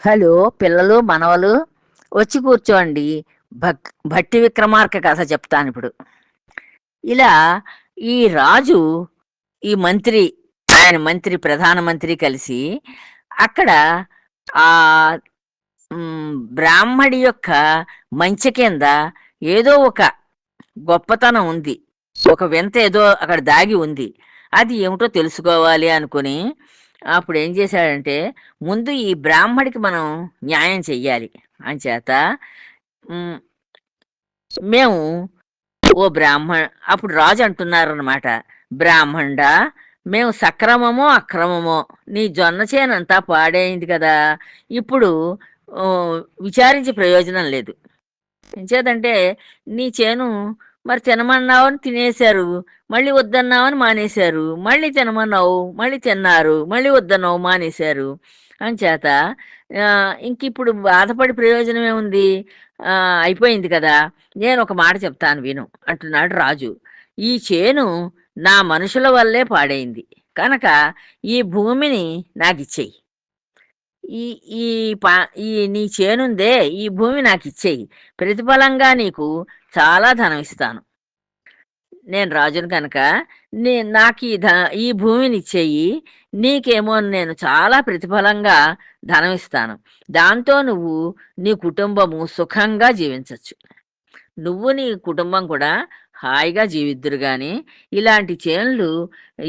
Hello పిల్లలు మనవలు వచ్చి కూర్చోండి. భక్ భట్టి విక్రమార్క కథ చెప్తాను ఇప్పుడు. ఇలా ఈ రాజు ఈ మంత్రి ఆయన మంత్రి ప్రధానమంత్రి కలిసి అక్కడ ఆ బ్రాహ్మడి యొక్క మంచ కింద ఏదో ఒక గొప్పతనం ఉంది. ఒక వింత ఏదో అక్కడ దాగి ఉంది. అది ఏమిటో తెలుసుకోవాలి అనుకుని అప్పుడు ఏం చేశాడంటే ముందు ఈ బ్రాహ్మడికి మనం న్యాయం చెయ్యాలి. అని చేత మేము ఓ బ్రాహ్మణ అప్పుడు రాజు అంటున్నారు అనమాట బ్రాహ్మణ మేము సక్రమమో అక్రమమో నీ జొన్న చేనంతా పాడైంది కదా. ఇప్పుడు విచారించే విచారించి ప్రయోజనం లేదు. ఎంచేదంటే నీ చేను మరి తినమన్నావని తినేశారు. మళ్ళీ వద్దన్నావని మానేశారు. మళ్ళీ తినమన్నావు మళ్ళీ తిన్నారు. మళ్ళీ వద్దన్నావు మానేశారు. అంచేత చేత ఇంక ఇప్పుడు బాధపడి ప్రయోజనం ఏముంది? అయిపోయింది కదా. నేను ఒక మాట చెప్తాను విను. అంటున్నాడు రాజు. ఈ చేను నా మనుషుల వల్లే పాడైంది. కనుక ఈ భూమిని నాకు ఇచ్చేయి ఈ ఈ పా ఈ నీ చేనుందే ఈ భూమి నాకు ఇచ్చేయి ప్రతిఫలంగా నీకు చాలా ధనం ఇస్తాను నేను రాజును కనుక నీ నాకు ఈ ధ ఈ భూమిని ఇచ్చేయి నీకేమో నేను చాలా ప్రతిఫలంగా ధనం ఇస్తాను దాంతో నువ్వు నీ కుటుంబము సుఖంగా జీవించవచ్చు నువ్వు నీ కుటుంబం కూడా హాయిగా జీవిద్దురు కానీ ఇలాంటి చేనులు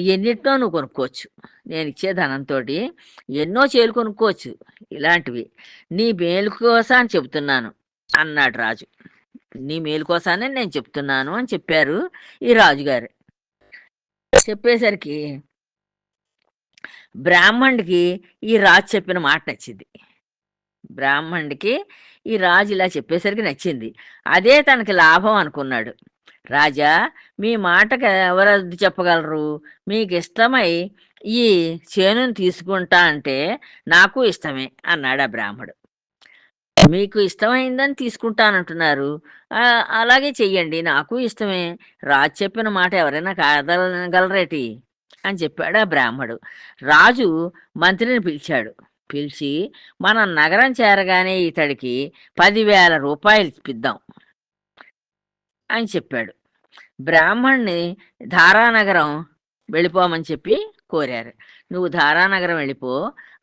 ఎన్నిటినో నువ్వు కొనుక్కోవచ్చు. నేను ఇచ్చే ధనంతో ఎన్నో చేలు కొనుక్కోవచ్చు. ఇలాంటివి. నీ మేలు కోసం అని చెబుతున్నాను అన్నాడు రాజు. నీ మేలు కోసానే నేను చెప్తున్నాను అని చెప్పారు ఈ రాజుగారు. చెప్పేసరికి బ్రాహ్మణుడికి ఈ రాజు చెప్పిన మాట నచ్చింది. బ్రాహ్మణుడికి ఈ రాజు ఇలా చెప్పేసరికి నచ్చింది. అదే తనకి లాభం అనుకున్నాడు. రాజా మీ మాటకు ఎవరు చెప్పగలరు? మీకు ఇష్టమై ఈ చేనుని తీసుకుంటా అంటే నాకు ఇష్టమే అన్నాడు ఆ బ్రాహ్మడు. మీకు ఇష్టమైందని తీసుకుంటానంటున్నారు. అలాగే చెయ్యండి నాకు ఇష్టమే. రాజు చెప్పిన మాట ఎవరైనా కాదనగలరేటి? అని చెప్పాడు ఆ బ్రాహ్మడు. రాజు మంత్రిని పిలిచాడు. పిలిచి మనం నగరం చేరగానే ఇతడికి పదివేల రూపాయలు ఇప్పిద్దాం అని చెప్పాడు. బ్రాహ్మణ్ణి ధారానగరం వెళ్ళిపోమని చెప్పి కోరారు. నువ్వు ధారానగరం వెళ్ళిపో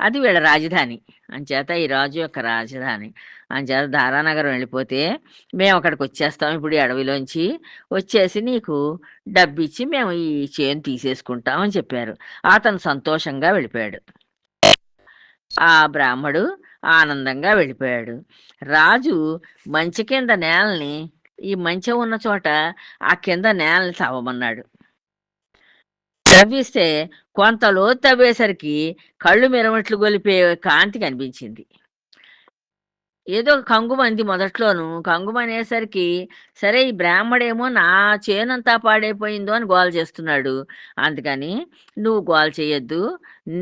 అది వీళ్ళ రాజధాని. అంచేత ఈ రాజు యొక్క రాజధాని. అంచేత ధారానగరం వెళ్ళిపోతే మేము అక్కడికి వచ్చేస్తాం. ఇప్పుడు ఈ అడవిలోంచి వచ్చేసి నీకు డబ్బు ఇచ్చి మేము ఈ చేను తీసేసుకుంటాం అని చెప్పారు. అతను సంతోషంగా వెళ్ళిపోయాడు. ఆ బ్రాహ్మడు ఆనందంగా వెళ్ళిపోయాడు. రాజు మంచి కింద నేలని ఈ మంచం ఉన్న చోట ఆ కింద నేలని తవ్వమన్నాడు. తవ్విస్తే కొంత లోతు తవ్వేసరికి కళ్ళు మిరమట్లు గొలిపే కాంతి కనిపించింది. ఏదో కంగుమంది మొదట్లోను. కంగుమనేసరికి సరే ఈ బ్రాహ్మడేమో నా చేనంతా పాడైపోయిందో అని గోల చేస్తున్నాడు. అందుకని నువ్వు గోల చేయొద్దు.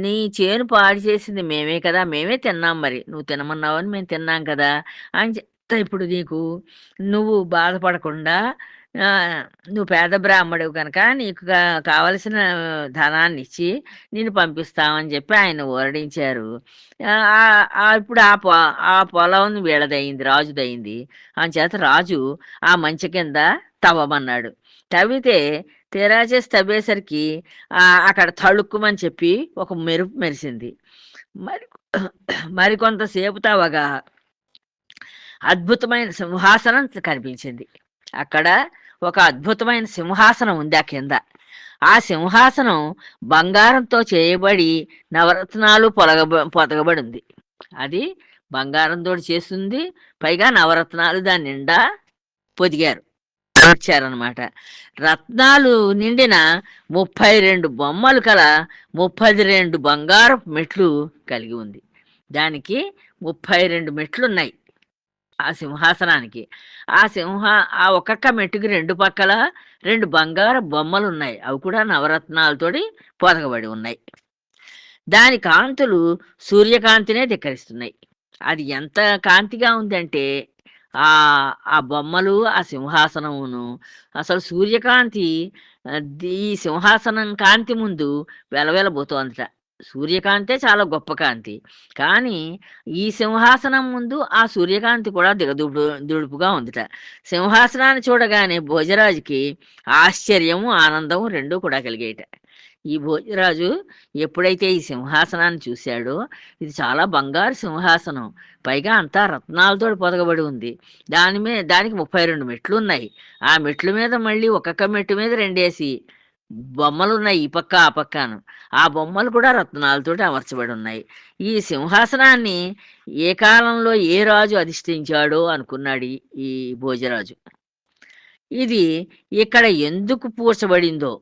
నీ చేను పాడు చేసింది మేమే కదా మేమే తిన్నాం మరి. నువ్వు తినమన్నావని మేము తిన్నాం కదా అని చెప్తా ఇప్పుడు నీకు. నువ్వు బాధపడకుండా నువ్వు పేద బ్రాహ్మడు కనుక నీకు కావలసిన ధనాన్ని ఇచ్చి నేను పంపిస్తామని చెప్పి ఆయన ఓరడించారు ఇప్పుడు ఆ పొ ఆ పొలం వీళ్ళదయింది రాజుదయింది. చేత రాజు ఆ మంచి కింద తవ్వమన్నాడు. తవ్వితే తెరాచేసి తవ్వేసరికి అక్కడ తళుక్కుమని చెప్పి ఒక మెరుపు మెరిసింది. మరి మరికొంతసేపు తవ్వగా అద్భుతమైన సింహాసనం కనిపించింది. అక్కడ ఒక అద్భుతమైన సింహాసనం ఉంది ఆ కింద. ఆ సింహాసనం బంగారంతో చేయబడి నవరత్నాలు పొలగబ పొదగబడి ఉంది అది బంగారంతో చేస్తుంది పైగా నవరత్నాలు దాని నిండా పొదిగారు. వచ్చారనమాట రత్నాలు నిండిన ముప్పై రెండు బొమ్మలు కల ముప్పై రెండు బంగారపు మెట్లు కలిగి ఉంది. దానికి ముప్పై రెండు మెట్లు ఉన్నాయి ఆ సింహాసనానికి. ఆ సింహ ఆ ఒక్కొక్క మెట్టుకి రెండు పక్కల రెండు బంగారు బొమ్మలు ఉన్నాయి అవి కూడా నవరత్నాలతోటి పొదగబడి ఉన్నాయి. దాని కాంతులు సూర్యకాంతినే ధిక్కరిస్తున్నాయి. అది ఎంత కాంతిగా ఉందంటే ఆ ఆ బొమ్మలు ఆ సింహాసనమును అసలు సూర్యకాంతి ఈ సింహాసనం కాంతి ముందు వెలవెలబోతోందట. సూర్యకాంతే చాలా గొప్ప కాంతి. కానీ ఈ సింహాసనం ముందు ఆ సూర్యకాంతి కూడా దిగదుడు దుడుపుగా ఉందిట. సింహాసనాన్ని చూడగానే భోజరాజుకి ఆశ్చర్యము ఆనందము రెండూ కూడా కలిగేట. ఈ భోజరాజు ఎప్పుడైతే ఈ సింహాసనాన్ని చూశాడో ఇది చాలా బంగారు సింహాసనం. పైగా అంతా రత్నాలతో పొదగబడి ఉంది. దాని మీద దానికి ముప్పై రెండు మెట్లు ఉన్నాయి ఆ మెట్ల మీద మళ్ళీ ఒక్కొక్క మెట్టు మీద రెండేసి బొమ్మలు ఉన్నాయి ఈ పక్క ఆ పక్కను. ఆ బొమ్మలు కూడా రత్నాలతోటి అమర్చబడి ఉన్నాయి ఈ సింహాసనాన్ని ఏ కాలంలో ఏ రాజు అధిష్ఠించాడో అనుకున్నాడు ఈ- భోజరాజు. ఇది ఇక్కడ ఎందుకు పూడ్చబడిందో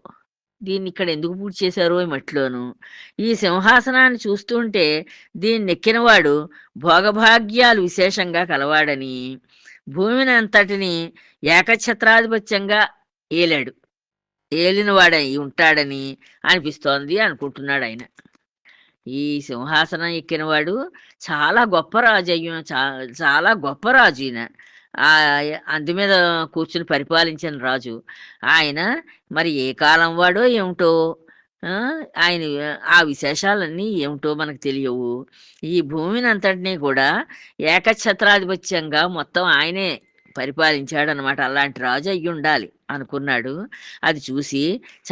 దీన్ని ఇక్కడ ఎందుకు పూర్తి చేశారో ఈ ఈ సింహాసనాన్ని చూస్తుంటే దీన్ని ఎక్కినవాడు భోగభాగ్యాలు విశేషంగా కలవాడని భూమిని అంతటిని ఏకఛత్రాధిపత్యంగా ఏలాడు. ఏలినవాడై ఉంటాడని అనిపిస్తోంది అనుకుంటున్నాడు ఆయన. ఈ సింహాసనం ఎక్కినవాడు చాలా గొప్ప రాజు అయ్య చా- చాలా గొప్ప రాజు ఈయన అందు మీద కూర్చుని పరిపాలించిన రాజు. ఆయన మరి ఏ కాలం వాడో ఏమిటో ఆయన ఆ విశేషాలన్నీ ఏమిటో మనకు తెలియవు. ఈ భూమిని అంతటినీ కూడా ఏకఛత్రాధిపత్యంగా మొత్తం ఆయనే పరిపాలించాడనమాట. అలాంటి రాజు అయ్యి ఉండాలి అనుకున్నాడు. అది చూసి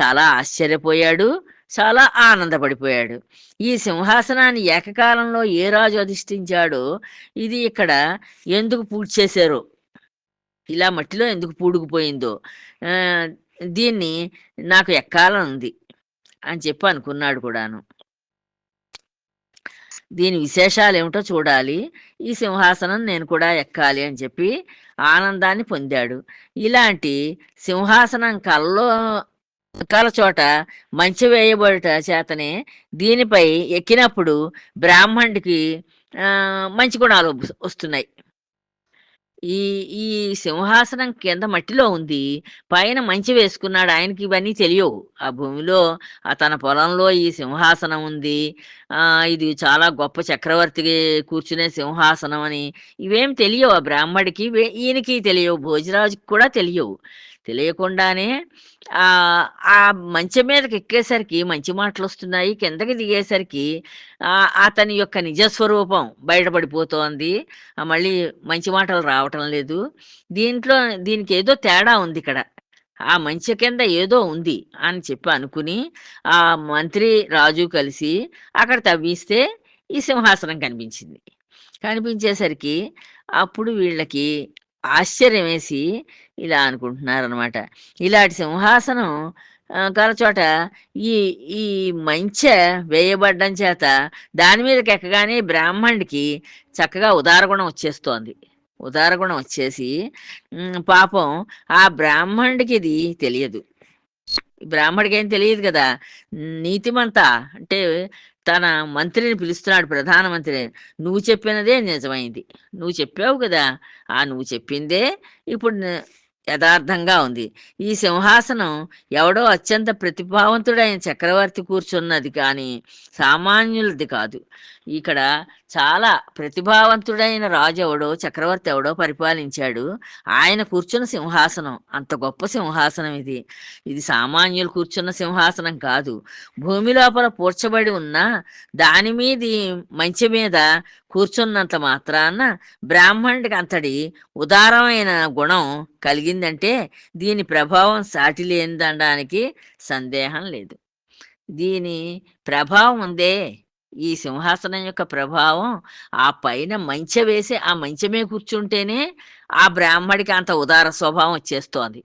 చాలా ఆశ్చర్యపోయాడు చాలా ఆనందపడిపోయాడు. ఈ సింహాసనాన్ని ఏకకాలంలో ఏ రాజు అధిష్ఠించాడో ఇది ఇక్కడ ఎందుకు పూర్తి చేశారో ఇలా మట్టిలో ఎందుకు పూడుకుపోయిందో దీన్ని నాకు ఎక్కాలనుంది అని చెప్పి అనుకున్నాడు కూడాను. దీని విశేషాలు ఏమిటో చూడాలి. ఈ సింహాసనం నేను కూడా ఎక్కాలి అని చెప్పి ఆనందాన్ని పొందాడు. ఇలాంటి సింహాసనం కళ్ళలో కల చోట మంచి వేయబడుట చేతనే దీనిపై ఎక్కినప్పుడు బ్రాహ్మణుడికి మంచి గుణాలు వస్తున్నాయి. ఈ ఈ సింహాసనం కింద మట్టిలో ఉంది. పైన మంచి వేసుకున్నాడు. ఆయనకి ఇవన్నీ తెలియవు. ఆ భూమిలో ఆ తన పొలంలో ఈ సింహాసనం ఉంది. ఆ ఇది చాలా గొప్ప చక్రవర్తికి కూర్చునే సింహాసనం అని. ఇవేం తెలియవు ఆ బ్రాహ్మడికి. ఈయనకి తెలియవు. భోజరాజుకి కూడా తెలియవు. తెలియకుండానే ఆ మంచం మీదకి ఎక్కేసరికి మంచి మాటలు వస్తున్నాయి కిందకి దిగేసరికి అతని యొక్క నిజస్వరూపం బయటపడిపోతోంది. మళ్ళీ మంచి మాటలు రావటం లేదు. దీంట్లో దీనికి ఏదో తేడా ఉంది ఇక్కడ. ఆ మంచి కింద ఏదో ఉంది అని చెప్పి అనుకుని ఆ మంత్రి రాజు కలిసి అక్కడ తవ్విస్తే ఈ సింహాసనం కనిపించింది. కనిపించేసరికి అప్పుడు వీళ్ళకి ఆశ్చర్యం వేసి ఇలా అనుకుంటున్నారనమాట ఇలాంటి సింహాసనం కలచోట గల చోట ఈ ఈ మంచె వేయబడ్డం చేత దాని మీదకి ఎక్కగానే బ్రాహ్మణుడికి చక్కగా ఉదారగుణం వచ్చేస్తోంది. ఉదారగుణం వచ్చేసి పాపం ఆ బ్రాహ్మణుడికి ఇది తెలియదు. బ్రాహ్మడికి ఏం తెలియదు కదా? నీతిమంత అంటే తన మంత్రిని పిలుస్తున్నాడు ప్రధానమంత్రి. నువ్వు చెప్పినదే నిజమైంది. నువ్వు చెప్పావు కదా. ఆ నువ్వు చెప్పిందే ఇప్పుడు యథార్థంగా ఉంది. ఈ సింహాసనం ఎవడో అత్యంత ప్రతిభావంతుడైన చక్రవర్తి కూర్చున్నది కానీ సామాన్యులది కాదు. ఇక్కడ చాలా ప్రతిభావంతుడైన రాజు ఎవడో చక్రవర్తి ఎవడో పరిపాలించాడు. ఆయన కూర్చున్న సింహాసనం అంత గొప్ప సింహాసనం ఇది. ఇది సామాన్యులు కూర్చున్న సింహాసనం కాదు. భూమి లోపల పూడ్చబడి ఉన్న దాని మీది మంచి మీద కూర్చున్నంత మాత్రాన బ్రాహ్మణుడికి అంతటి ఉదారమైన గుణం కలిగిందంటే దీని ప్రభావం సాటి లేదనడానికి సందేహం లేదు. దీని ప్రభావం ఉందే ఈ సింహాసనం యొక్క ప్రభావం ఆ పైన మంచె వేసి ఆ మంచమే కూర్చుంటేనే ఆ బ్రాహ్మడికి అంత ఉదార స్వభావం వచ్చేస్తోంది.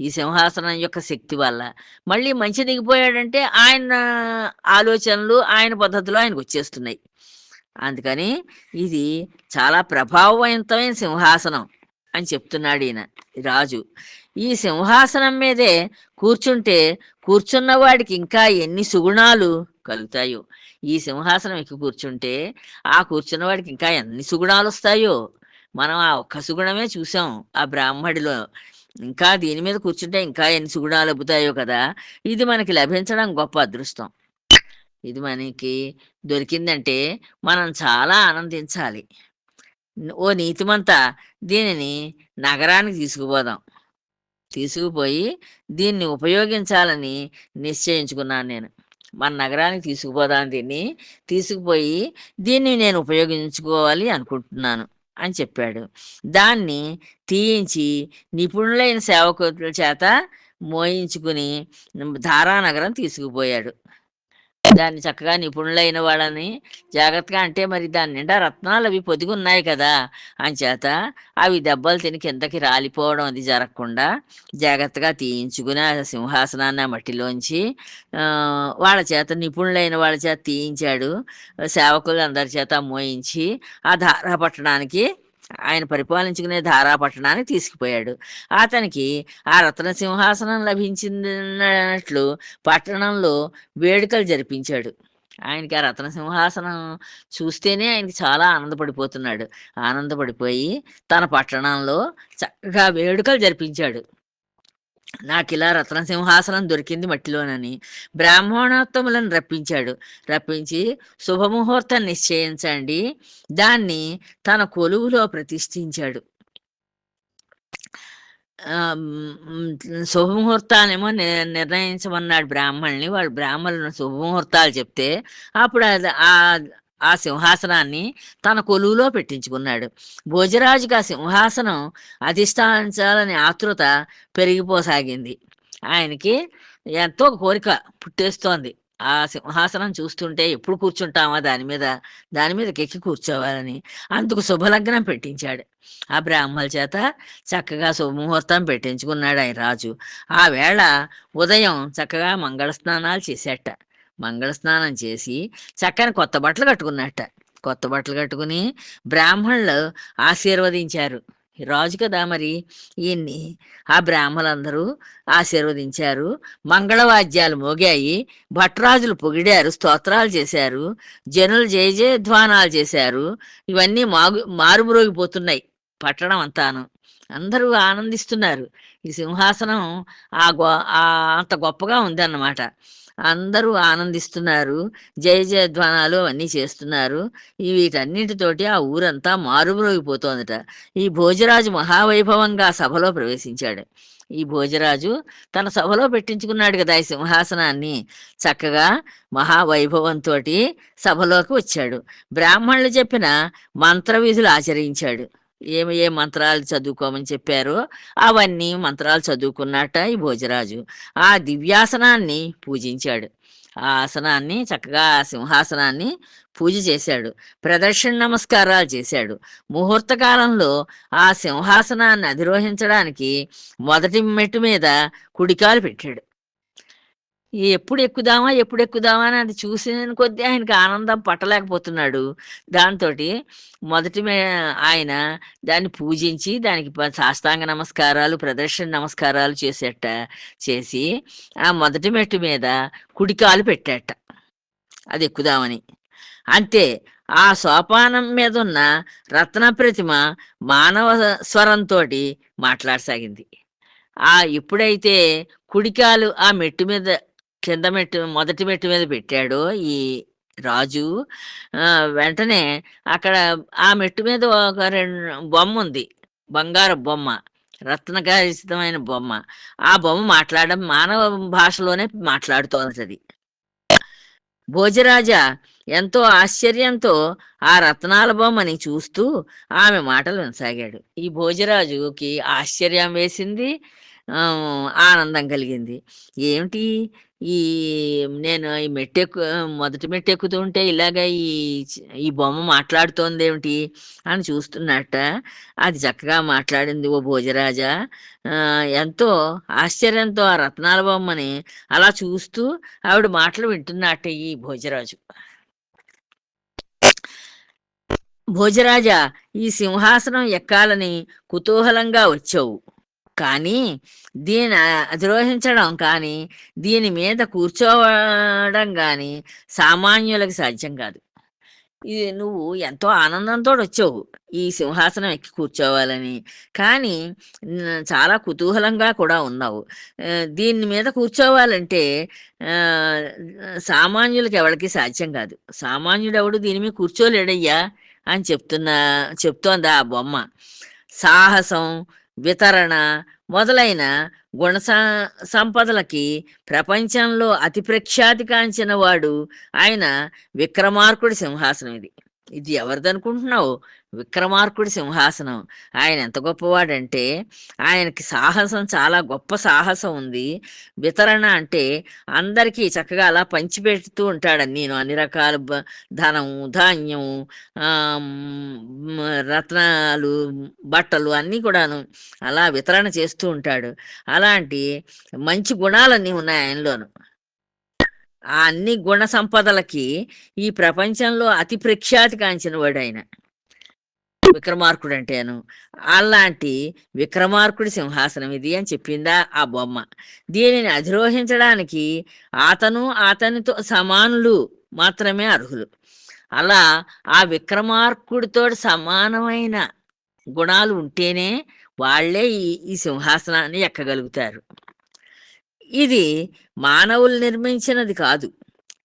ఈ సింహాసనం యొక్క శక్తి వల్ల. మళ్ళీ మంచి దిగిపోయాడంటే ఆయన ఆలోచనలు ఆయన పద్ధతులు ఆయనకు వచ్చేస్తున్నాయి. అందుకని ఇది చాలా ప్రభావవంతమైన సింహాసనం అని చెప్తున్నాడు ఈయన రాజు. ఈ సింహాసనం మీదే కూర్చుంటే కూర్చున్న వాడికి ఇంకా ఎన్ని సుగుణాలు కలుగుతాయో. ఈ సింహాసనం ఎక్కి కూర్చుంటే ఆ కూర్చున్న వాడికి ఇంకా ఎన్ని సుగుణాలు వస్తాయో మనం ఆ ఒక్క సుగుణమే చూసాం ఆ బ్రాహ్మడిలో. ఇంకా దీని మీద కూర్చుంటే ఇంకా ఎన్ని సుగుణాలు అబ్బుతాయో కదా. ఇది మనకి లభించడం గొప్ప అదృష్టం. ఇది మనకి దొరికిందంటే మనం చాలా ఆనందించాలి. ఓ నీతిమంతా దీనిని నగరానికి తీసుకుపోదాం. తీసుకుపోయి దీన్ని ఉపయోగించాలని నిశ్చయించుకున్నాను నేను. మన నగరానికి తీసుకుపోదాం దీన్ని తీసుకుపోయి దీన్ని నేను ఉపయోగించుకోవాలి అనుకుంటున్నాను అని చెప్పాడు. దాన్ని తీయించి నిపుణులైన సేవకుల చేత మోయించుకుని ధారానగరం తీసుకుపోయాడు. దాన్ని చక్కగా నిపుణులైన వాళ్ళని జాగ్రత్తగా అంటే మరి దాని నిండా రత్నాలు అవి పొదిగి ఉన్నాయి కదా. అంచేత అవి దెబ్బలు తిని కిందకి రాలిపోవడం అది జరగకుండా జాగ్రత్తగా తీయించుకుని ఆ సింహాసనాన్ని ఆ మట్టిలోంచి వాళ్ళ చేత నిపుణులైన వాళ్ళ చేత తీయించాడు. సేవకులు అందరి చేత మోయించి ఆ ధారా పట్టణానికి ఆయన పరిపాలించుకునే ధారా పట్టణాన్ని తీసుకుపోయాడు. అతనికి ఆ రత్న సింహాసనం లభించినట్లు పట్టణంలో వేడుకలు జరిపించాడు. ఆయనకి ఆ రత్న సింహాసనం చూస్తేనే ఆయనకి చాలా ఆనందపడిపోతున్నాడు. ఆనందపడిపోయి తన పట్టణంలో చక్కగా వేడుకలు జరిపించాడు. నాకు ఇలా రత్న సింహాసనం దొరికింది మట్టిలోనని. బ్రాహ్మణోత్తములను రప్పించాడు. రప్పించి శుభముహూర్తం నిశ్చయించండి. దాన్ని తన కొలువులో ప్రతిష్ఠించాడు. ఆ, ని- నిర్ణయించమన్నాడు బ్రాహ్మణుని వాళ్ళు బ్రాహ్మణులను శుభముహూర్తాలు చెప్తే అప్పుడు అది ఆ సింహాసనాన్ని తన కొలువులో పెట్టించుకున్నాడు. భోజరాజుకి ఆ సింహాసనం అధిష్టానించాలని ఆతృత పెరిగిపోసాగింది. ఆయనకి ఎంతో కోరిక పుట్టేస్తోంది. ఆ సింహాసనం చూస్తుంటే ఎప్పుడు కూర్చుంటామా దాని మీద దాని మీద ఎక్కి కూర్చోవాలని అందుకు శుభలగ్నం పెట్టించాడు. ఆ బ్రాహ్మల చేత చక్కగా శుభముహూర్తం పెట్టించుకున్నాడు ఆయన రాజు. ఆ వేళ ఉదయం చక్కగా మంగళ స్నానాలు చేసేట. మంగళ స్నానం చేసి చక్కని కొత్త బట్టలు కట్టుకున్నట్ట. కొత్త బట్టలు కట్టుకుని బ్రాహ్మణులు ఆశీర్వదించారు. రాజు కదా మరి. ఈయన్ని ఆ బ్రాహ్మలందరూ ఆశీర్వదించారు. మంగళవాద్యాలు మోగాయి. భట్రాజులు పొగిడారు. స్తోత్రాలు చేశారు. జనులు జయ జయధ్వానాలు చేశారు. ఇవన్నీ మాగు మారుమ్రోగిపోతున్నాయి పట్టణం అంతాను. అందరూ ఆనందిస్తున్నారు. ఈ సింహాసనం ఆ గో అంత గొప్పగా ఉందన్నమాట. అందరూ ఆనందిస్తున్నారు. జయ జయధ్వానాలు అవన్నీ చేస్తున్నారు. వీటన్నిటితోటి ఆ ఊరంతా మారుమ్రోగిపోతోందట. ఈ భోజరాజు మహావైభవంగా సభలో ప్రవేశించాడు. ఈ భోజరాజు తన సభలో పెట్టించుకున్నాడు కదా ఈ సింహాసనాన్ని. చక్కగా మహావైభవంతో సభలోకి వచ్చాడు. బ్రాహ్మణులు చెప్పిన మంత్ర విధులు ఆచరించాడు. ఏమి ఏ మంత్రాలు చదువుకోమని చెప్పారో అవన్నీ మంత్రాలు చదువుకున్నట్ట ఈ భోజరాజు. ఆ దివ్యాసనాన్ని పూజించాడు. ఆ ఆసనాన్ని చక్కగా ఆ సింహాసనాన్ని పూజ చేశాడు. ప్రదర్శన నమస్కారాలు చేశాడు. ముహూర్త కాలంలో ఆ సింహాసనాన్ని అధిరోహించడానికి మొదటి మెట్టు మీద కుడికాలు పెట్టాడు. ఎప్పుడు ఎక్కుదామా ఎప్పుడు ఎక్కుదామా అని అది చూసిన కొద్దీ ఆయనకి ఆనందం పట్టలేకపోతున్నాడు. దాంతో మొదటి ఆయన దాన్ని పూజించి దానికి సాష్టాంగ నమస్కారాలు ప్రదర్శన నమస్కారాలు చేసేట చేసి ఆ మొదటి మెట్టు మీద కుడికాలు పెట్టాట. అది ఎక్కుదామని అంతే ఆ సోపానం మీద ఉన్న రత్న ప్రతిమ మానవ స్వరంతో మాట్లాడసాగింది. ఆ ఎప్పుడైతే కుడికాలు ఆ మెట్టు మీద కింద మెట్టు మొదటి మెట్టు మీద పెట్టాడో ఈ రాజు. ఆ, వెంటనే అక్కడ ఆ మెట్టు మీద ఒక రెండు బొమ్మ ఉంది. బంగారు బొమ్మ రత్నకారితమైన బొమ్మ. ఆ బొమ్మ మాట్లాడడం మానవ భాషలోనే మాట్లాడుతోంది భోజరాజా ఎంతో ఆశ్చర్యంతో ఆ రత్నాల బొమ్మని చూస్తూ ఆమె మాటలు వినసాగాడు. ఈ భోజరాజుకి ఆశ్చర్యం వేసింది ఆ, ఆనందం కలిగింది. ఏమిటి? ఈ నేను ఈ మెట్టెక్కు మొదటి మెట్టు ఎక్కుతుంటే ఇలాగ ఈ ఈ బొమ్మ మాట్లాడుతోంది ఏమిటి అని చూస్తున్నట్ట. అది చక్కగా మాట్లాడింది ఓ భోజరాజా. ఎంతో ఆశ్చర్యంతో ఆ రత్నాల బొమ్మని అలా చూస్తూ ఆవిడ మాటలు వింటున్నట్ట ఈ భోజరాజు. భోజరాజా ఈ సింహాసనం ఎక్కాలని కుతూహలంగా వచ్చావు. కానీ దీని అధిరోహించడం కానీ దీని మీద కూర్చోవడం కానీ సామాన్యులకు సాధ్యం కాదు. ఇది నువ్వు ఎంతో ఆనందంతో వచ్చావు ఈ సింహాసనం ఎక్కి కూర్చోవాలని. కానీ చాలా కుతూహలంగా కూడా ఉన్నావు. దీని మీద కూర్చోవాలంటే సామాన్యులకి ఎవరికి సాధ్యం కాదు. సామాన్యుడు ఎవడు దీని మీద కూర్చోలేడయ్యా అని చెప్తున్నా చెప్తోంది ఆ బొమ్మ. సాహసం వితరణ మొదలైన గుణ సంపదలకి ప్రపంచంలో అతి ప్రఖ్యాతిగాంచిన వాడు ఆయన విక్రమార్కుడి సింహాసనం ఇది. ఇది ఎవరిదనుకుంటున్నావు? విక్రమార్కుడి సింహాసనం. ఆయన ఎంత గొప్పవాడంటే ఆయనకి సాహసం చాలా గొప్ప సాహసం ఉంది. వితరణ అంటే అందరికీ చక్కగా అలా పంచిపెడుతూ ఉంటాడు నేను అన్ని రకాల ధనము ధాన్యం రత్నాలు బట్టలు అన్నీ కూడాను అలా వితరణ చేస్తూ ఉంటాడు. అలాంటి మంచి గుణాలన్నీ ఉన్నాయి ఆయనలోను. ఆ అన్ని గుణ సంపదలకి ఈ ప్రపంచంలో అతి ప్రఖ్యాతి కాంచిన వాడు ఆయన విక్రమార్కుడు అంటేను అలాంటి విక్రమార్కుడి సింహాసనం ఇది అని చెప్పిందా ఆ బొమ్మ. దీనిని అధిరోహించడానికి అతను అతనితో సమానులు మాత్రమే అర్హులు. అలా ఆ విక్రమార్కుడితో సమానమైన గుణాలు ఉంటేనే వాళ్ళే ఈ ఈ సింహాసనాన్ని ఎక్కగలుగుతారు. ఇది మానవులు నిర్మించినది కాదు.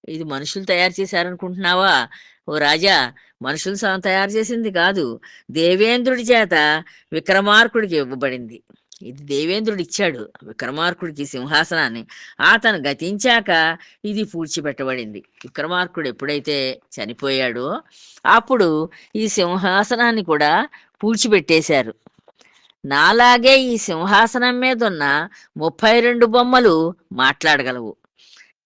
ఇది మనుషులు తయారు చేశారనుకుంటున్నావా? ఓ రాజా మనుషులు స- తయారు చేసింది కాదు. దేవేంద్రుడి చేత విక్రమార్కుడికి ఇవ్వబడింది. ఇది దేవేంద్రుడు ఇచ్చాడు. విక్రమార్కుడికి సింహాసనాన్ని అతను గతించాక ఇది పూడ్చిపెట్టబడింది. విక్రమార్కుడు ఎప్పుడైతే చనిపోయాడో అప్పుడు ఈ సింహాసనాన్ని కూడా పూడ్చిపెట్టేశారు. నాలాగే ఈ సింహాసనం మీద ఉన్న ముప్పై రెండు బొమ్మలు మాట్లాడగలవు.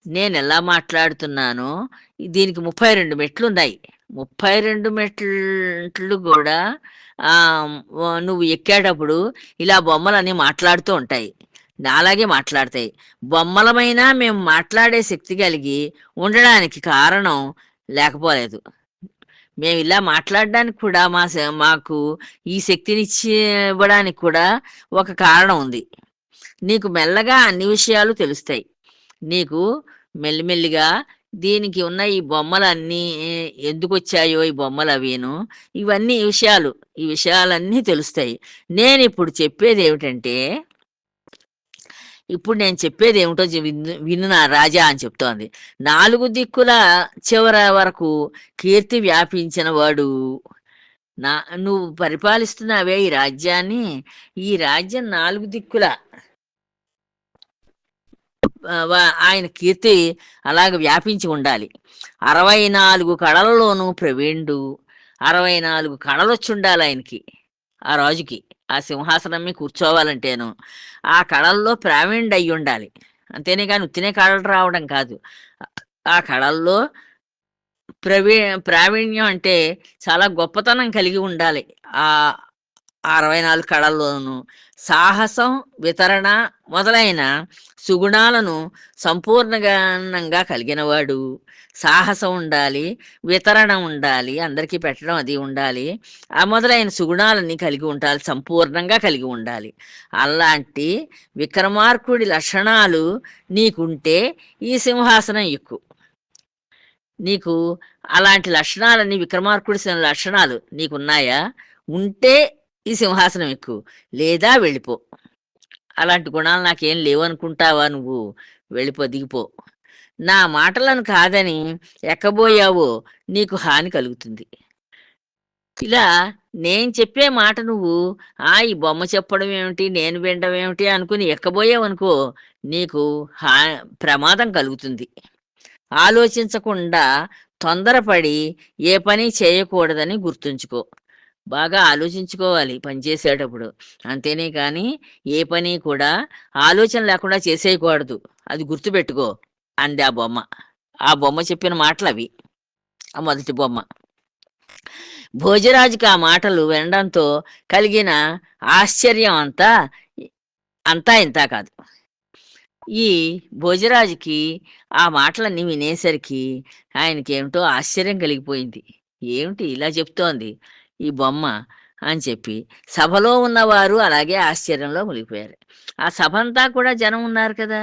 నేను ఎలా మాట్లాడుతున్నానో దీనికి ముప్పై రెండు మెట్లు ఉన్నాయి ముప్పై రెండు మెట్లు కూడా ఆ, నువ్వు ఎక్కేటప్పుడు ఇలా బొమ్మలన్నీ మాట్లాడుతూ ఉంటాయి. అలాగే మాట్లాడతాయి. బొమ్మలమైనా మేము మాట్లాడే శక్తి కలిగి ఉండడానికి కారణం లేకపోలేదు. మేము ఇలా మాట్లాడడానికి కూడా మా స- మాకు ఈ శక్తిని ఇవ్వడానికి కూడా ఒక కారణం ఉంది. నీకు మెల్లగా అన్ని విషయాలు తెలుస్తాయి. నీకు మెల్లిమెల్లిగా దీనికి ఉన్న ఈ బొమ్మలన్నీ ఎందుకు వచ్చాయో ఈ బొమ్మలు అవేను? ఇవన్నీ ఈ విషయాలు ఈ విషయాలన్నీ తెలుస్తాయి. నేను ఇప్పుడు చెప్పేది ఏమిటంటే ఇప్పుడు నేను చెప్పేది ఏమిటో చె- విను నా రాజా అని చెప్తోంది. నాలుగు దిక్కుల చివర వరకు కీర్తి వ్యాపించిన వాడు. నా నువ్వు పరిపాలిస్తున్నావే ఈ రాజ్యాన్ని. ఈ రాజ్యం నాలుగు దిక్కుల ఆయన కీర్తి అలాగ వ్యాపించి ఉండాలి. అరవై నాలుగు కళలలోనూ ప్రవీణుడు అరవై నాలుగు కళలు వచ్చిండాలి ఆయనకి ఆ రాజుకి ఆ సింహాసనం మీద కూర్చోవాలంటేను. ఆ కళల్లో ప్రావీణ్యుడు అయి ఉండాలి అంతేనే కానీ ఉత్తినే కళలు రావడం కాదు. ఆ కళల్లో ప్రవీ ప్రావీణ్యం అంటే చాలా గొప్పతనం కలిగి ఉండాలి. ఆ అరవై నాలుగు కళల్లోనూ సాహసం వితరణ మొదలైన సుగుణాలను సంపూర్ణంగా కలిగినవాడు. సాహసం ఉండాలి వితరణ ఉండాలి అందరికీ పెట్టడం అది ఉండాలి. ఆ మొదలైన సుగుణాలన్నీ కలిగి ఉండాలి సంపూర్ణంగా కలిగి ఉండాలి. అలాంటి విక్రమార్కుడి లక్షణాలు నీకుంటే ఈ సింహాసనం ఎక్కువ నీకు అలాంటి లక్షణాలన్నీ విక్రమార్కుడి లక్షణాలు నీకున్నాయా? ఉంటే ఈ సింహాసనం ఎక్కువ. లేదా వెళ్ళిపో. అలాంటి గుణాలు నాకేం లేవు అనుకుంటావా నువ్వు? వెళ్ళిపో దిగిపో. నా మాటలను కాదని ఎక్కబోయావో నీకు హాని కలుగుతుంది. ఇలా నేను చెప్పే మాట నువ్వు ఆ ఈ బొమ్మ చెప్పడం ఏమిటి? నేను వినడం ఏమిటి? అనుకుని ఎక్కబోయావనుకో నీకు హా ప్రమాదం కలుగుతుంది. ఆలోచించకుండా తొందరపడి ఏ పని చేయకూడదని గుర్తుంచుకో. బాగా ఆలోచించుకోవాలి పని చేసేటప్పుడు. అంతేనే కానీ ఏ పని కూడా ఆలోచన లేకుండా చేసేయకూడదు. అది గుర్తుపెట్టుకో. అంది ఆ బొమ్మ. ఆ బొమ్మ చెప్పిన మాటలు అవి ఆ మొదటి బొమ్మ. భోజరాజుకి ఆ మాటలు వినడంతో కలిగిన ఆశ్చర్యం అంతా అంతా ఇంతా కాదు. ఈ భోజరాజుకి ఆ మాటలన్నీ వినేసరికి ఆయనకి ఏమిటో ఆశ్చర్యం కలిగిపోయింది. ఏమిటి ఇలా చెప్తోంది? ఈ బొమ్మ అని చెప్పి సభలో ఉన్నవారు అలాగే ఆశ్చర్యంలో మునిగిపోయారు. ఆ సభ అంతా కూడా జనం ఉన్నారు కదా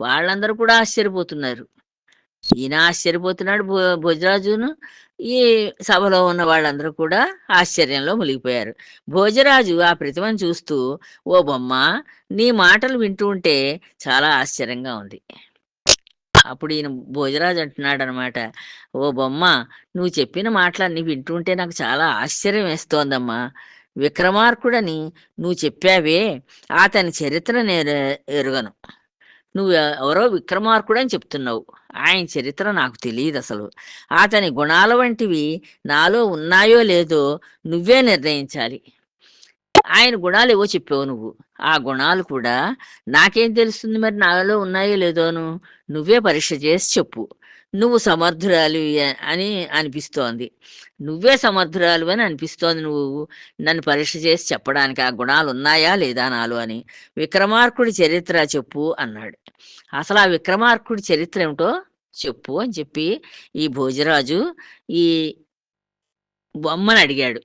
వాళ్ళందరూ కూడా ఆశ్చర్యపోతున్నారు. ఈయన ఆశ్చర్యపోతున్నాడు భో భోజరాజును. ఈ సభలో ఉన్న వాళ్ళందరూ కూడా ఆశ్చర్యంలో మునిగిపోయారు. భోజరాజు ఆ ప్రతిమను చూస్తూ ఓ బొమ్మ నీ మాటలు వింటూ ఉంటే చాలా ఆశ్చర్యంగా ఉంది. అప్పుడు ఈయన భోజరాజు అంటున్నాడు అనమాట ఓ బొమ్మ నువ్వు చెప్పిన మాటలన్నీ వింటుంటే నాకు చాలా ఆశ్చర్యం వేస్తోందమ్మా. విక్రమార్కుడని నువ్వు చెప్పావే అతని చరిత్ర నేను ఎరుగను. నువ్వు ఎవరో విక్రమార్కుడు అని చెప్తున్నావు. ఆయన చరిత్ర నాకు తెలియదు అసలు. అతని గుణాల వంటివి నాలో ఉన్నాయో లేదో నువ్వే నిర్ణయించాలి. ఆయన గుణాలు ఏవో చెప్పావు నువ్వు. ఆ గుణాలు కూడా నాకేం తెలుస్తుంది మరి? నాలో ఉన్నాయో లేదోను? నువ్వే పరీక్ష చేసి చెప్పు. నువ్వు సమర్థురాలు అని అనిపిస్తోంది. నువ్వే సమర్థురాలు అని అనిపిస్తోంది నువ్వు. నన్ను పరీక్ష చేసి చెప్పడానికి ఆ గుణాలు ఉన్నాయా లేదా నాలు అని. విక్రమార్కుడి చరిత్ర చెప్పు అన్నాడు. అసలు ఆ విక్రమార్కుడి చరిత్ర ఏమిటో చెప్పు అని చెప్పి ఈ భోజరాజు ఈ బొమ్మను అడిగాడు.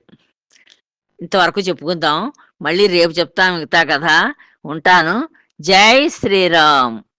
ఇంతవరకు చెప్పుకుందాం. మళ్ళీ రేపు చెప్తాను మిగతా కథ. ఉంటాను. జై శ్రీరామ్.